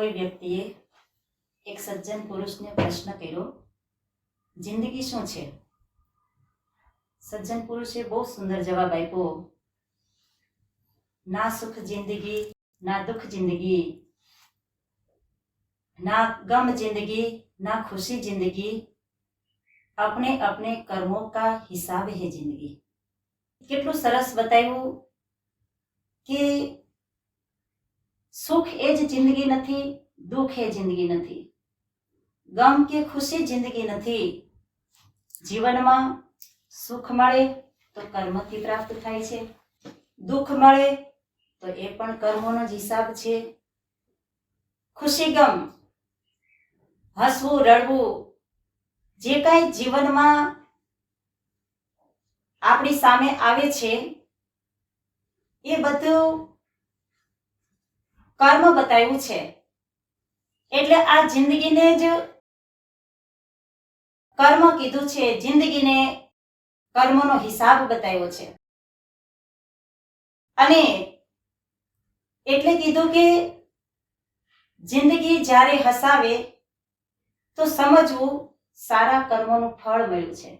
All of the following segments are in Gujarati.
કોઈ વ્યક્તિએ એક સજ્જન પુરુષને પ્રશ્ન કર્યો જિંદગી શું છે સજ્જન પુરુષે બહુ સુંદર જવાબ આપ્યો ના સુખ જિંદગી ના દુઃખ જિંદગી ના गम जिंदगी ना खुशी जिंदगी अपने अपने कर्मों का हिसाब है जिंदगी કેટલું સરસ બતાવ્યું કે સુખ એ જ જિંદગી નથી, દુઃખ એ જિંદગી નથી. ગમ કે ખુશી જિંદગી નથી. જીવનમાં સુખ મળે તો કર્મથી પ્રાપ્ત થાય છે. દુઃખ મળે તો એ પણ કર્મોનો જ હિસાબ છે. ખુશી ગમ, હસવું, રડવું, જે કાંઈ જીવનમાં આપણી સામે આવે છે, એ બધું કર્મ બતાવ્યું છે. એટલે આ જિંદગીને જ કર્મ કીધું છે. જિંદગીને કર્મનો હિસાબ બતાવ્યો છે. અને એટલે કીધું કે જિંદગી જ્યારે હસાવે, તો સમજવું સારા કર્મોનું ફળ મળ્યું છે.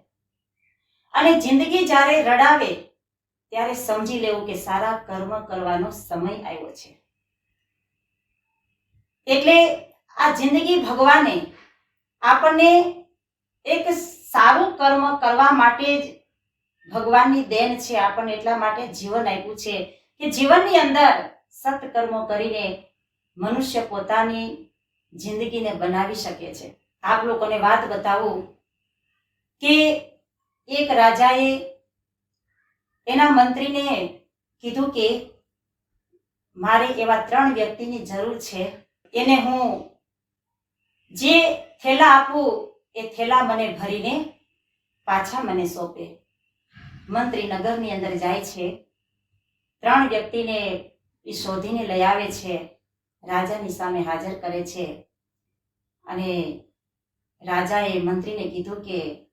અને જિંદગી જ્યારે રડાવે, ત્યારે સમજી લેવું કે સારા કર્મ કરવાનો સમય આવ્યો છે. એટલે આ જિંદગી ભગવાને આપણને એક સારું કર્મ કરવા માટે જ ભગવાનની દેન છે, આપણને એટલા માટે જીવન આપ્યું છે કે જીવનની અંદર સત્કર્મો કરીને મનુષ્ય પોતાની જિંદગીને બનાવી શકે છે. આપ લોકોને વાત બતાવું કે એક રાજાએ એના મંત્રીને કીધું કે મારે એવા ત્રણ વ્યક્તિની જરૂર છે. એને હું જે થેલા આપું એ થેલા મને ભરીને પાછા મને સોંપે. મંત્રી નગરની અંદર જાય છે. ત્રણ વ્યક્તિને એ શોધીને લઈ આવે છે. રાજાની સામે હાજર કરે છે. અને રાજાએ મંત્રીને કીધું કે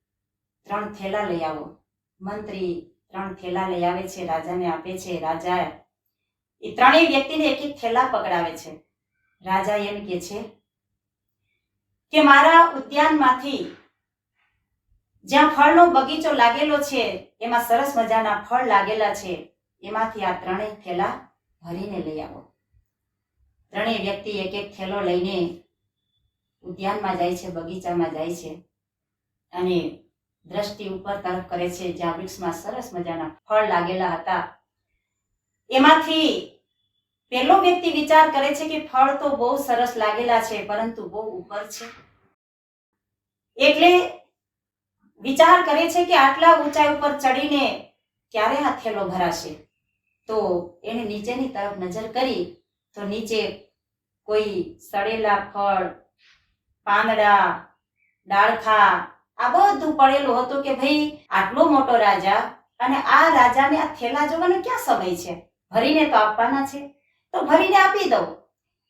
ત્રણ થેલા લઈ આવો. મંત્રી ત્રણ થેલા લઈ આવે છે, રાજાને આપે છે. રાજા એ ત્રણેય વ્યક્તિને એક એક થેલા પકડાવે છે. રાજા એમ કે છે કે મારા ઉદ્યાનમાંથી જ્યાં ફળનો બગીચો લાગેલો છે, એમાં સરસ મજાના ફળ લાગેલા છે, એમાંથી આ ત્રણેય થેલા ભરીને લઈ આવો. ત્રણેય વ્યક્તિ એક એક થેલો લઈને ઉદ્યાનમાં જાય છે, બગીચામાં જાય છે અને દ્રષ્ટિ ઉપર તરફ કરે છે, જ્યાં વૃક્ષમાં સરસ મજાના ફળ લાગેલા હતા. એમાંથી પેલો વ્યક્તિ વિચાર કરે છે કે ફળ તો બહુ સરસ લાગેલા છે, પરંતુ બહુ ઉપર છે. એટલે વિચાર કરે છે કે આટલા ઊંચાઈ ઉપર ચડીને ક્યારે આ થેલો ભરાશે? તો એને નીચેની તરફ નજર કરી, તો નીચે કોઈ સડેલા ફળ, પાંદડા, ડાળખા, આ બધું પડેલું હતું કે ભાઈ આટલો મોટો રાજા અને આ રાજાને આ થેલા જોવાનો ક્યાં સમય છે? ભરીને તો આપવાના છે. તો ભરીને આપી દઉં.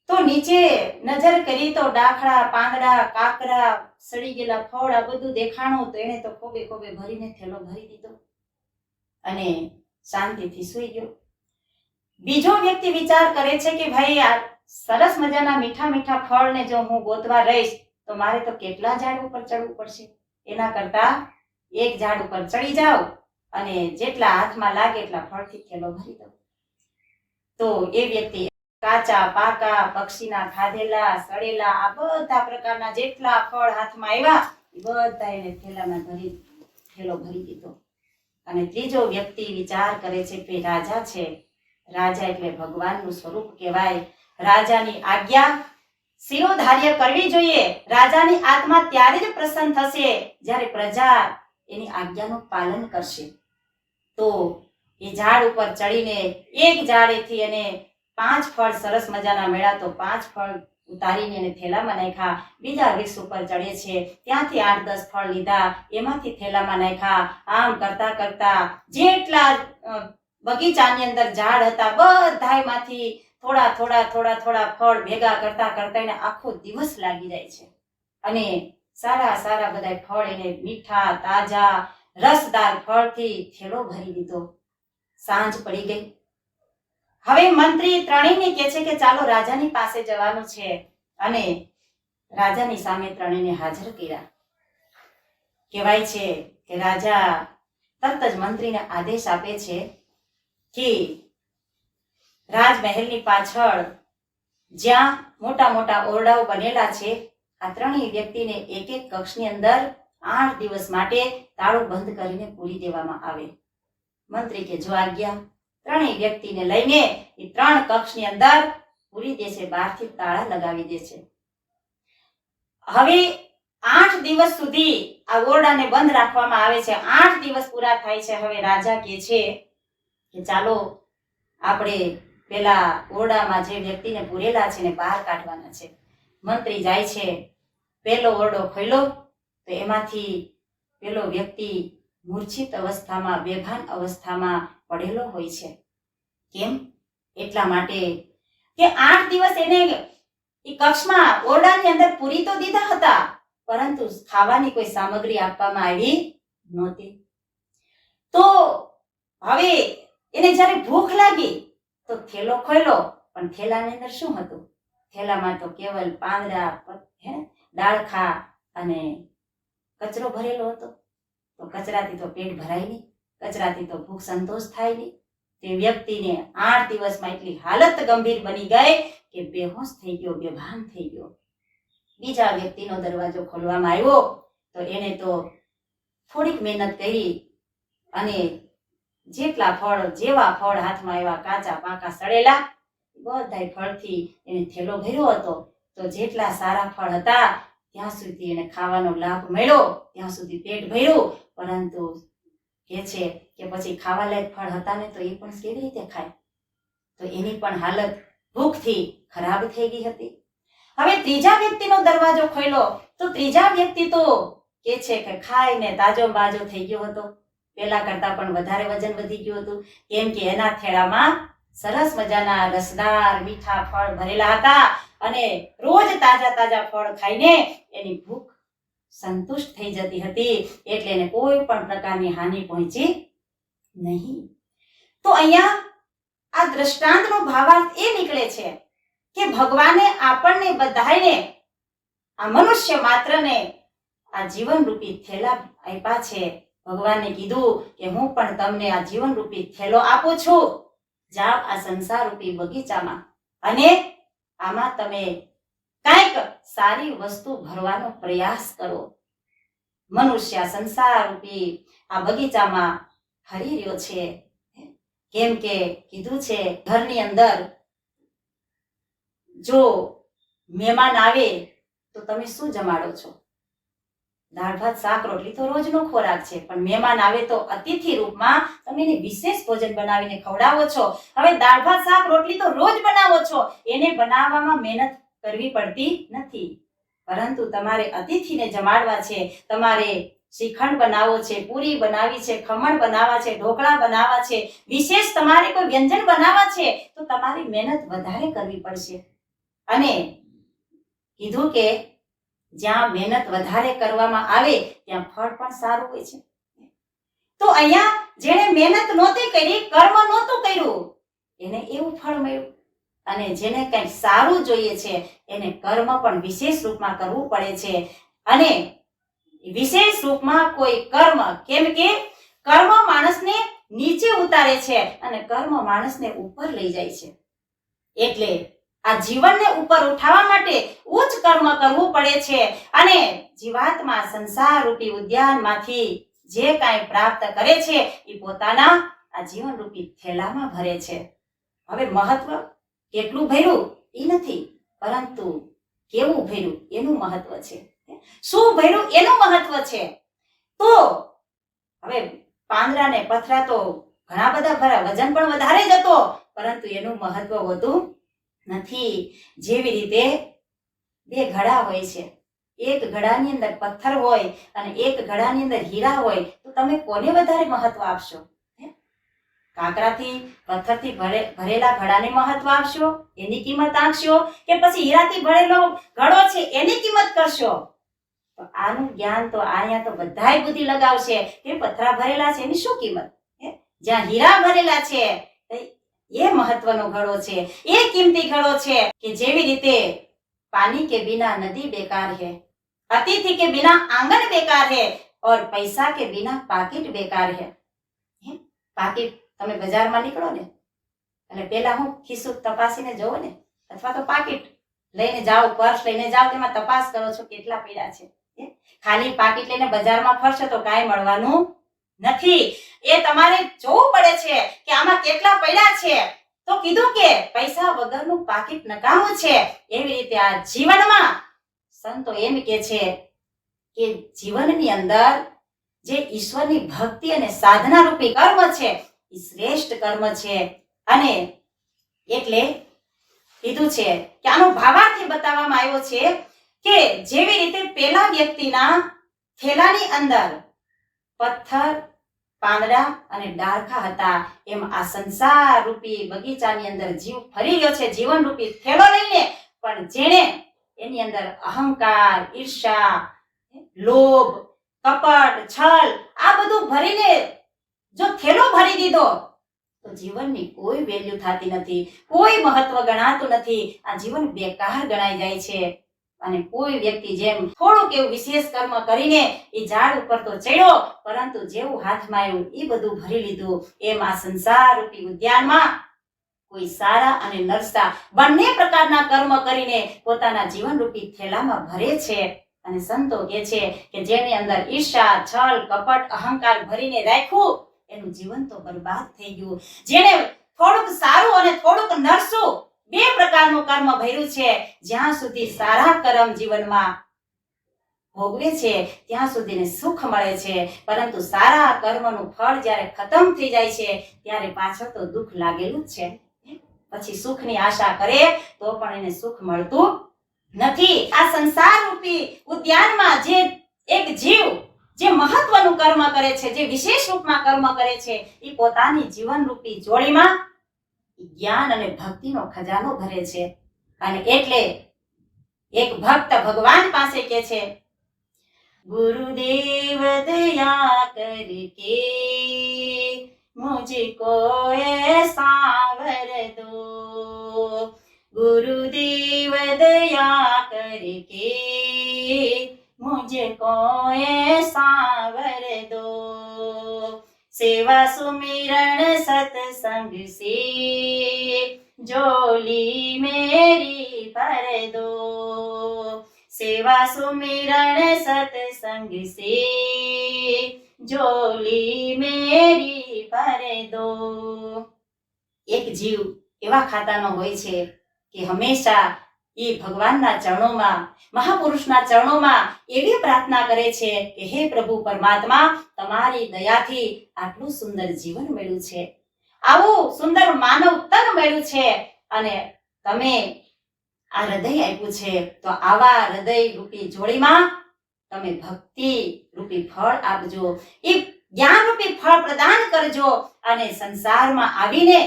તો નીચે નજર કરી તો ડાખડા, પાંદડા, કાકરા સડી ગયેલા ફળ, આ બધું દેખાણું તો એને તો ખોબે ખોબે ભરીને થેલો ભરી દીધો. અને શાંતિથી સૂઈ ગયો. બીજો વ્યક્તિ વિચાર કરે છે કે ભાઈ, આ સરસ મજાના મીઠા મીઠા ફળને જો હું ગોતવા રહીશ, તો મારે તો કેટલા ઝાડ ઉપર ચડવું પડશે? એના કરતા એક ઝાડ ઉપર ચડી જાઓ અને જેટલા હાથમાં લાગે એટલા ફળથી થેલો ભરી દો. તો એ વ્યક્તિ કાચા, પાકા, પક્ષીના ખાધેલા, સડેલા, આ બધા પ્રકારના જેટલા ફળ હાથમાં આવ્યા બધા એને થેલામાં ભરી, થેલો ભરી દીધો. અને ત્રીજો વ્યક્તિ વિચાર કરે છે કે રાજા છે. રાજા એટલે ભગવાનનું સ્વરૂપ કહેવાય. રાજાની આજ્ઞા શિરોધાર્ય કરવી જોઈએ. રાજાની આત્મા ત્યારે જ પ્રસન્ન થશે જ્યારે પ્રજા એની આજ્ઞાનું પાલન કરશે. તો એ ઝાડ ઉપર ચડીને એક ઝાડેથી એને પાંચ ફળ સરસ મજાના મેળા તો પાંચ ફળ ઉતારીને એને થેલામાં નાખ્યા. બીજા વૃક્ષ ઉપર ચડે છે. ત્યાંથી આઠ દસ ફળ લીધા. એમાંથી થેલામાં નાખ્યા. આમ કરતા કરતા જેટલા બગીચાની અંદર ઝાડ હતા બધામાંથી થોડા થોડા થોડા થોડા ફળ ભેગા કરતા કરતા એને આખો દિવસ લાગી જાય છે. અને સારા સારા બધા ફળ એને મીઠા, તાજા, રસદાર ફળથી થેલો ભરી દીધો. સાંજ પડી ગઈ. હવે મંત્રી ત્રણેયને કહે છે કે ચાલો રાજાની પાસે જવાનું છે અને રાજાની સામે ત્રણેયને હાજર કર્યા. કહેવાય છે કે રાજા તરત જ મંત્રીને આદેશ આપે છે કે રાજમહેલની પાછળ જ્યાં મોટા મોટા ઓરડાઓ બનેલા છે, આ ત્રણેય વ્યક્તિને એક એક કક્ષની અંદર આઠ દિવસ માટે તાળું બંધ કરીને પૂરી દેવામાં આવે. મંત્રી કે જો આજ્ઞા ત્રણેય વ્યક્તિને લઈને એ ત્રણ કક્ષની અંદર પૂરી દે છે બહારથી તાળા લગાવી દે છે હવે આઠ દિવસ સુધી આ ઓરડાને બંધ રાખવામાં આવે છે. આઠ દિવસ પૂરા થાય છે. હવે રાજા કે છે કે ચાલો આપણે પેલા ઓરડામાં જે વ્યક્તિને પૂરેલા છે ને બહાર કાઢવાના છે. મંત્રી જાય છે, પેલો ઓરડો ખોલ્યો તો એમાંથી પેલો વ્યક્તિ મૂર્છિત અવસ્થામાં, બેભાન અવસ્થામાં પડેલો હોય છે. કેમ? એટલા માટે કે આઠ દિવસ એને એ કક્ષમાં ઓરડાની અંદર પૂરી તો દીધા હતા, પરંતુ ખાવાની કોઈ સામગ્રી આપવામાં આવી નહોતી. તો હવે એને જ્યારે ભૂખ લાગી, તો થેલો ખોલ્યો પણ થેલાની અંદર શું હતું? થેલામાં તો કેવલ પાંદડા, હે ડાળખા અને કચરો ભરેલો હતો. તો કચરાથી તો પેટ ભરાય નહીં, કચરાથી તો ભૂખ સંતોષ થાય નહીં. તે વ્યક્તિને આઠ દિવસમાં એટલી હાલત ગંભીર બની ગઈ કે બેહોશ થઈ ગયો, બેભાન થઈ ગયો. બીજા વ્યક્તિનો દરવાજો ખોલવામાં આવ્યો તો એને તો થોડીક મહેનત કરી અને જેટલા ફળ, જેવા ફળ હાથમાં આવ્યા, કાચા પાકા સડેલા, બધાય ફળથી એને થેલો ભર્યો હતો. તો જેટલા સારા ફળ હતા ત્યાં સુધી એને ખાવાનો લાભ મળ્યો, ત્યાં સુધી પેટ ભર્યું. પરંતુ કે છે કે પછી ખાવા લાયક ફળ હતા ને તો એ પણ કેવી રીતે ખાય? તો એની પણ હાલત ભૂખથી ખરાબ થઈ ગઈ હતી. હવે ત્રીજા વ્યક્તિનો દરવાજો ખોલ્યો. તો ત્રીજા વ્યક્તિ તો કે છે કે ખાઈને તાજો બાજો થઈ ગયો હતો. પેલા કરતા પણ વધારે વજન વધી ગયું હતું. કેમ કે એના થેળામાં સરસ મજાના રસદાર મીઠા ફળ ભરેલા હતા. અને રોજ તાજા તાજા ફળ ખાઈને એની ભૂખ સંતુષ્ટ થઈ જતી હતી. એટલે એને કોઈ પણ પ્રકારની હાનિ પહોંચી નહીં. તો અહીંયા આ દ્રષ્ટાંતનો ભાવાર્થ એ નીકળે છે કે ભગવાને આપણને બધાને આ મનુષ્ય માત્રને આ જીવન રૂપી થેલા આપ્યા છે. ભગવાને કીધું કે હું પણ તમને આ જીવન રૂપી થેલો આપું છું. જાઓ આ સંસાર રૂપી બગીચામાં અને આમાં તમે કંઈક સારી વસ્તુ ભરવાનો પ્રયાસ કરો. મનુષ્ય સંસાર રૂપી આ બગીચામાં હરી રહ્યો છે. કેમ કે કીધું છે, ઘરની અંદર જો મહેમાન આવે તો તમે શું જમાડો છો? દાળ, ભાત, શાક, રોટલી તો રોજનો ખોરાક છે. પણ મહેમાન આવે તો અતિથિ રૂપમાં તમે એને વિશેષ ભોજન બનાવીને ખવડાવો છો. હવે દાળ, ભાત, શાક, રોટલી તો રોજ બનાવો છો. એને બનાવવામાં મહેનત કરવી પડતી નથી. પરંતુ તમારે અતિથિને જમાડવા છે. તમારે શ્રીખંડ બનાવો છે, પૂરી બનાવી છે, ખમણ બનાવવા છે, ઢોકળા બનાવવા છે, વિશેષ તમારે કોઈ વ્યંજન બનાવવા છે, તો તમારી મહેનત વધારે કરવી પડશે. અને કીધું કે જ્યાં મહેનત વધારે કરવામાં આવે, ત્યાં ફળ પણ સારું હોય છે. તો અહીંયા જેણે મહેનત નહોતી કરી, કર્મ નહોતું કર્યું, એને એવું ફળ મળ્યું. અને જેને કંઈક સારું જોઈએ છે, એને કર્મ પણ વિશેષ રૂપમાં કરવું પડે છે. અને વિશેષ રૂપમાં કોઈ કર્મ, કેમ કે કર્મ માણસને નીચે ઉતારે છે અને કર્મ માણસને ઉપર લઈ જાય છે. એટલે આ જીવનને ઉપર ઉઠાવવા માટે ઉચ્ચ કર્મ કરવું પડે છે. અને જીવાત્મા સંસાર રૂપી ઉદ્યાનમાંથી જે કાંઈ પ્રાપ્ત કરે છે, એ પોતાના આ જીવન રૂપી થેલામાં ભરે છે. હવે મહત્વ કેટલું ભર્યું? એ નથી, પરંતુ કેવું ભર્યું? એનું મહત્વ છે. શું ભર્યું? એનું મહત્વ છે. તો હવે પાંદડા ને પથરા તો ઘણા બધા ભરા વજન પણ વધારે જ હતો, પરંતુ એનું મહત્વ વધુ નથી. જેવી રીતે બે ઘડા હોય છે. એક ઘડાની અંદર પથ્થર હોય અને એક ઘડાની અંદર હીરા હોય, તો તમે કોને વધારે મહત્વ આપશો? કાંકરાથી, પથ્થરથી ભરે, ભરેલા ઘડાને મહત્વ આપશો? એની કિંમત આંકશો કે પછી હીરાથી ભરેલો ઘડો છે, એની કિંમત કરશો? તો આનું જ્ઞાન તો અહીંયા તો બધાય બુદ્ધિ લગાવશે કે પથરા ભરેલા છે, એની શું કિંમત? જ્યાં હીરા ભરેલા છે એ મહત્વનો ઘડો છે. એ કિંમતી ઘડો છે કે જેવી રીતે પાણી કે બિના નદી બેકાર હે, અતિથि કે બિના આંગણ બેકાર હે और પૈસા કે બિના પાકીટ બેકાર હે. પાકીટ તમે બજારમાં નીકળો ને, અને પેલા હું ખિસ્સું તપાસીને જોઉં ને, અથવા તો પાકીટ લઈને જાઓ, પર્સ લઈને જાઓ, તેમાં તપાસ કરો છો કેટલા પીડા છે. ખાલી પાકીટ લઈને બજારમાં ફરશો તો કાંઈ મળવાનું નથી. એ તમારે જોવું પડે છે કે આમાં કેટલા પૈડા છે. તો કીધું કે પૈસા વગરનું પાકીટ નકામું છે. એવી રીતે આ જીવનમાં સંતો એમ કે છે કે જીવનની અંદર જે ઈશ્વરની ભક્તિ અને સાધના રૂપી કર્મ છે એ શ્રેષ્ઠ કર્મ છે. અને એટલે કીધું છે કે આનો ભાવાર્થ બતાવવામાં આવ્યો છે કે જેવી રીતે પેલા વ્યક્તિના થેલાની અંદર પથ્થર પાંદડા અને ડાળખા હતા. એમ આ સંસાર રૂપી બગીચાની અંદર જીવ ફરી ગયો છે. જીવન રૂપી થેલો લઈને. પણ જેણે એની અંદર અહંકાર ઈર્ષા લોભ, કપટ, છલ, આ બધું ભરીને જો થેલો ભરી દીધો, તો જીવનની કોઈ વેલ્યુ થતી નથી. કોઈ મહત્વ ગણાતું નથી. આ જીવન બેકાર ગણાઈ જાય છે. અને કોઈ વ્યક્તિ જેમ થોડુંક એવું વિશેષ કર્મ કરીને એ ઝાડ ઉપર તો ચડ્યો, પરંતુ જેવું હાથમાં આવ્યું એ બધું ભરી લીધું. એમ આ સંસાર રૂપી ઉદ્યાનમાં કોઈ સારા અને નરસા બંને પ્રકારના કર્મ કરીને પોતાના જીવન રૂપી થેલામાં ભરે છે અને સંતો કહે છે કે જેની અંદર ઈર્ષા, છલ, કપટ, અહંકાર ભરીને રાખ્યું, એનું જીવન તો બરબાદ થઈ ગયું. જેને થોડુંક સારું અને થોડુંક નરસું બે પ્રકારનું કર્મ ભર્યું છે. જ્યાં સુધી સારા કર્મ જીવનમાં ભોગવે છે, ત્યાં સુધીને સુખ મળે છે. પરંતુ સારા કર્મનું ફળ જ્યારે ખતમ થઈ જાય છે, ત્યારે પાછળ તો દુઃખ લાગેલું જ છે. પછી સુખની આશા કરે તો પણ એને સુખ મળતું નથી. આ સંસાર રૂપી ઉદ્યાનમાં જે એક જીવ જે મહત્વનું કર્મ કરે છે, જે વિશેષ રૂપમાં કર્મ કરે છે, એ પોતાની જીવન રૂપી જોડીમાં જ્ઞાન અને ભક્તિનો ખજાનો ભરે છે. અને એટલે એક ભક્ત ભગવાન પાસે કે છે, ગુરુદેવ દયા કરકે મુજકો સાવર દો. ગુરુદેવ દયા કરકે મુજકો સાવર દો. સેવા સુમિરણ સતસંગ સે જોલી મેરી પર દો સેવા સુમિરણ સતસંગ સે જોલી મેરી પર દો એક જીવ એવા ખાતાનો હોય છે કે હંમેશા એ ભગવાનના ચરણોમાં, મહાપુરુષના ચરણોમાં એવી પ્રાર્થના કરે છે કે હે પ્રભુ પરમાત્મા, તમારી દયાથી આટલું સુંદર જીવન મળ્યું છે. આવું સુંદર માનવ તન મળ્યું છે અને તમે આ હૃદય આપ્યું છે, તો આવા હૃદય રૂપી જોડીમાં તમે ભક્તિ રૂપી ફળ આપજો. એ જ્ઞાન રૂપી ફળ પ્રદાન કરજો અને સંસારમાં આવીને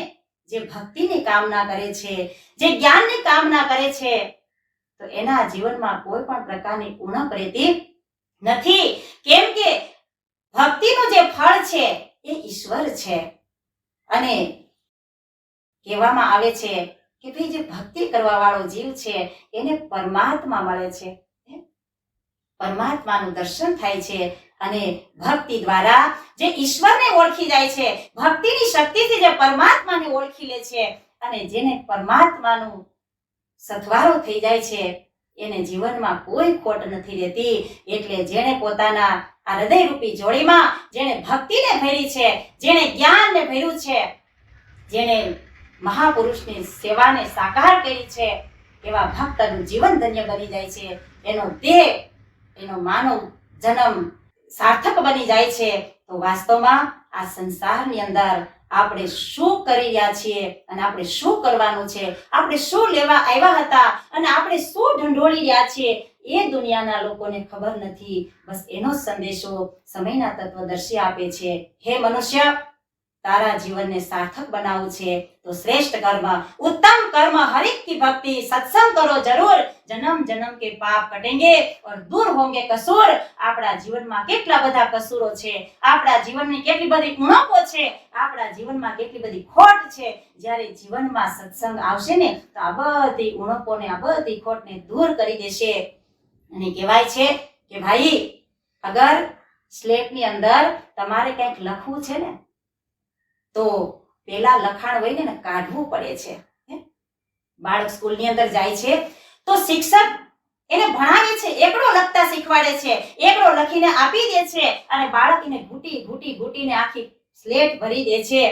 જે ભક્તિની કામના કરે છે, જે જ્ઞાનની કામના કરે છે, તો એના જીવનમાં કોઈ પણ પ્રકારની ઉણપ રહેતી નથી. કેમ કે ભક્તિનું જે ફળ છે એ ઈશ્વર છે. અને કહેવામાં આવે છે કે ભાઈ જે ભક્તિ કરવા વાળો જીવ છે, એને પરમાત્મા મળે છે. પરમાત્માનું દર્શન થાય છે. અને ભક્તિ દ્વારા જે ઈશ્વરને ઓળખી જાય છે, ભક્તિની શક્તિથી જે પરમાત્માને ઓળખી લે છે અને જેને પરમાત્માનું સથવારો થઈ જાય છે, એને જીવનમાં કોઈ ખોટ નથી રહેતી. એટલે જેણે પોતાના આ હૃદયરૂપી જોડીમાં જેણે ભક્તિને ભરી છે, જેણે જ્ઞાનને ભર્યું છે, જેણે મહાપુરુષની સેવાને સાકાર કરી છે, એવા ભક્તનું જીવન ધન્ય બની જાય છે. એનો દેહ એનો માનવ જન્મ સાર્થક બની જાય છે. તો વાસ્તવમાં આ સંસારની અંદર આપણે શું કરી રહ્યા છીએ અને આપણે શું કરવાનું છે? આપણે શું લેવા આવ્યા હતા અને આપણે શું ઢંઢોળી રહ્યા છીએ? એ દુનિયાના લોકોને ખબર નથી. બસ એનો સંદેશો સમયના તત્વદર્શી આપે છે. હે મનુષ્ય તારા જીવનને સાર્થક બનાવવું છે તો શ્રેષ્ઠ કર્મ उत्तम कर्म हरिक की भक्ति सत्संग करो जरूर जन्म जन्म के पाप कटेंगे और दूर होंगे कसूर આપણા જીવનમાં કેટલા બધા કસૂરો છે આપણા જીવનની કેટલી બધી ઉણપો છે આપણા જીવનમાં કેટલી બધી ખોટ છે જ્યારે જીવનમાં સત્સંગ આવશે ને તો આ બધી ઉણપોને આ બધી ખોટને દૂર કરી દેશે અને કહેવાય છે કે ભાઈ અગર સ્લેટની અંદર તમારે કંઈક લખવું છે ને તો પેલા લખાણ હોય ને કાઢવું પડે છે? બાળક સ્કૂલની અંદર જાય છે, તો શિક્ષક એને ભણાવે છે, એકડો લખતા શીખવાડે છે, એકડો લખીને આપી દે છે અને બાળક એને ઘૂટી ઘૂટી, ઘૂટીને આખી સ્લેટ ભરી દે છે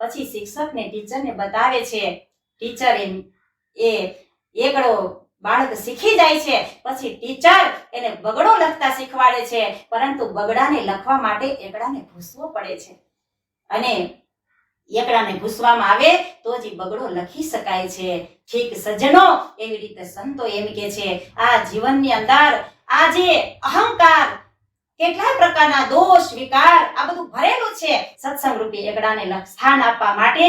પછી શિક્ષકને, ટીચરને બતાવે છે, ટીચર એ એકડો બાળક શીખી જાય છે, પછી ટીચર એને બગડો લખતા શીખવાડે છે, પરંતુ બગડાને લખવા માટે એકડાને ભૂસવો પડે છે અને એકડાને ભૂસવામાં આવે તો જ બગડો લખી શકાય છે. ઠીક સજ્જનો, એવી રીતે સંતો એમ કે છે, આ જીવનની અંદર આ જે અહંકાર કેટલા પ્રકારના દોષ, વિકાર, આ બધું ભરેલું છે. સત્સંગ રૂપી એકડાને સ્થાન આપવા માટે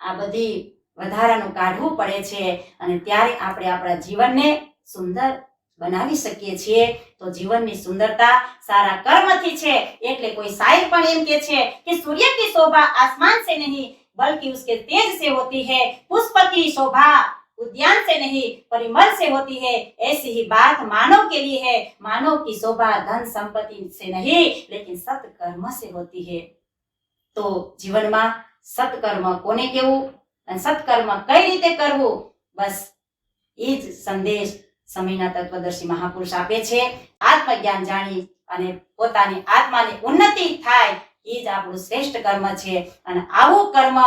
આ બધી વધારાનું કાઢવું પડે છે. અને ત્યારે આપણે આપણા જીવનને સુંદર બનાવી શકીએ છીએ તો જીવનની સુંદરતા સારા કર્મથી છે એટલે કોઈ શાયર પણ એમ કે છે कि सूर्य की शोभा आसमान से नहीं बल्कि उसके तेज से होती है पुष्प की शोभा उद्यान से नहीं परिमल से होती है ऐसी ही बात मानव के लिए है मानव की शोभा धन संपत्ति से नहीं लेकिन सत्कर्म से होती है તો જીવનમાં સત્કર્મ કોને કેવું અને સત્કર્મ કઈ રીતે કરવું બસ એ જ સંદેશ સમયના તત્વદર્શી મહાપુરુષ આપે છે. આત્મજ્ઞાન જાણી અને પોતાની આત્માની ઉન્નતિ થાય, એ જ આપણું શ્રેષ્ઠ કર્મ છે. અને આવું કર્મ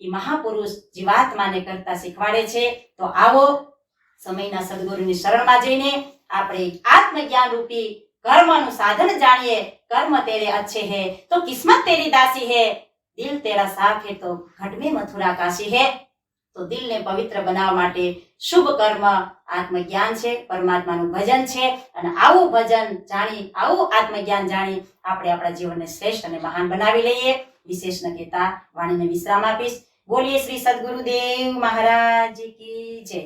એ મહાપુરુષ જીવાત્માને કરતા શીખવાડે છે. તો આવો સમયના સદગુરુની શરણમાં જઈને આપણે આત્મજ્ઞાન રૂપી કર્મનું સાધન જાણીએ. કર્મ તેરે અચ્છે હે, તો કિસ્મત તેરી દાસી હે. દિલ તેરા સાફ હે તો ઘટ મથુરા કાશી હે. તો દિલને પવિત્ર બનાવવા માટે શુભ કર્મ આત્મજ્ઞાન છે, પરમાત્માનું ભજન છે અને આવું ભજન જાણી, આવું આત્મજ્ઞાન જાણી આપણે આપણા જીવનને શ્રેષ્ઠ અને મહાન બનાવી લઈએ. વિશેષ કહેતા વાણીને વિશ્રામ આપીશ. બોલીએ શ્રી સદગુરુદેવ મહારાજ કી જય.